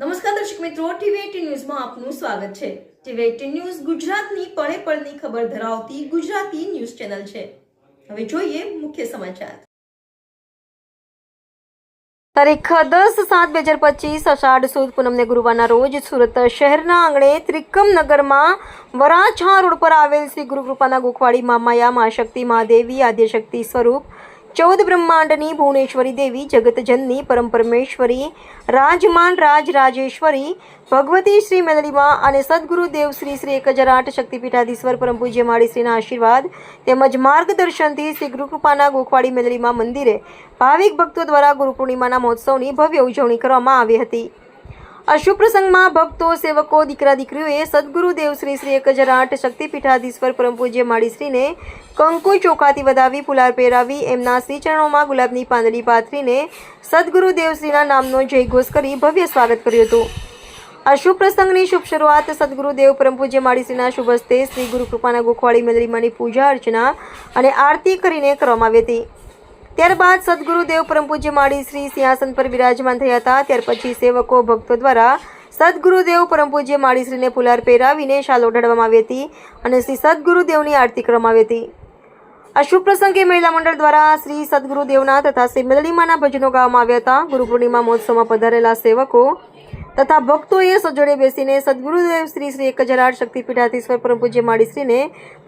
નમસ્કાર દર્શક મિત્રો ટીવી ન્યૂઝમાં આપનું સ્વાગત છે. ટીવી ન્યૂઝ ગુજરાતની પળે પળની ખબર ધરાવતી ગુજરાતી ન્યૂઝ ચેનલ છે. હવે જોઈએ મુખ્ય સમાચાર. તારીખ દસ સાત બે હજાર પચીસ અષાઢ સુદ પૂનમને ગુરુવારના રોજ સુરત શહેરના આંગણે ત્રિકમ નગરમાં વરાછા રોડ પર આવેલ શ્રી ગુરુકૃપાના ગોખવાડી મામાયા, મહાશક્તિ, મહાદેવી, આદ્યશક્તિ સ્વરૂપ ચૌદ બ્રહ્માંડની ભુવનેશ્વરી દેવી જગતજનની પરમ પરમેશ્વરી રાજમાન રાજ રાજેશ્વરી ભગવતી શ્રી મેલડીમાં અને સદગુરુદેવ શ્રી શ્રી એક હજાર આઠ શક્તિપીઠાધીશ્વર પરમ પૂજ્ય માળી શ્રીના આશીર્વાદ તેમજ માર્ગદર્શનથી શ્રી ગુરુકૃપાના ગોખવાડી મેલડીમાં મંદિરે ભાવિક ભક્તો દ્વારા ગુરુ પૂર્ણિમાના મહોત્સવની ભવ્ય ઉજવણી કરવામાં આવી હતી. આ શુભ પ્રસંગમાં ભક્તો, સેવકો, દીકરા, દીકરીઓએ સદગુરુદેવ શ્રી શ્રી એક હજાર આઠ શક્તિપીઠાધીશ્વર પરમ પૂજ્ય માળીશ્રીને કંકુ ચોખાથી વધાવી ફુલાર પહેરાવી એમના શ્રી ચરણોમાં ગુલાબની પાંદડી પાથરીને સદગુરુદેવશ્રીના નામનો જયઘોષ કરી ભવ્ય સ્વાગત કર્યું હતું. આ શુભ પ્રસંગની શુભ શરૂઆત સદગુરુદેવ પરમ પૂજ્ય માળીશ્રીના શુભ હસ્તે શ્રી ગુરુ કૃપાના મંદિરમાંની પૂજા અર્ચના અને આરતી કરીને કરવામાં આવી હતી. ત્યારબાદ સદગુરુદેવ પરમ પૂજ્ય માળી શ્રી સિંહાસન પર બિરાજમાન થયા હતા. ત્યાર પછી સેવકો, ભક્તો દ્વારા સદગુરુદેવ પરમ પૂજ્ય માળીશ્રીને ફુલાર પહેરાવીને શાલ ઓઢાડવામાં આવી હતી અને શ્રી સદગુરુદેવની આરતી કરવામાં આવી હતી. આ શુભ પ્રસંગે મહિલા મંડળ દ્વારા શ્રી સદગુરુદેવના તથા શ્રી મેલડીમાના ભજનો ગાવામાં આવ્યા હતા. ગુરુ પૂર્ણિમા મહોત્સવમાં પધારેલા સેવકો તથા ભક્તોએ સજોડે બેસીને સદગુરુદેવ શ્રી શ્રી એક હજાર આઠ શક્તિપીઠાધીશ્વર પરમ પૂજ્ય માળીશ્રીને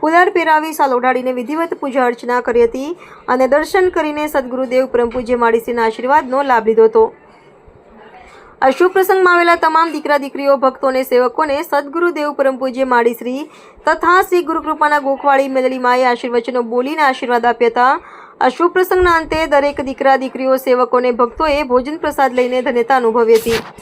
ફુલાર પહેરાવી સાલ ઓઢાડીને વિધિવત પૂજા અર્ચના કરી હતી અને દર્શન કરીને સદગુરુદેવ પરમ પૂજ્ય માળીશ્રીના આશીર્વાદનો લાભ લીધો હતો. આ શુભ પ્રસંગમાં આવેલા તમામ દીકરા દીકરીઓ ભક્તો અને સેવકોને સદગુરુદેવ પરમ પૂજ્ય માળીશ્રી તથા શ્રી ગુરુકૃપાના ગોખવાળી મેલડીમાએ આશીર્વચનો બોલીને આશીર્વાદ આપ્યા હતા. આ શુભ પ્રસંગના અંતે દરેક દીકરા દીકરીઓ, સેવકોને ભક્તોએ ભોજન પ્રસાદ લઈને ધન્યતા અનુભવી હતી.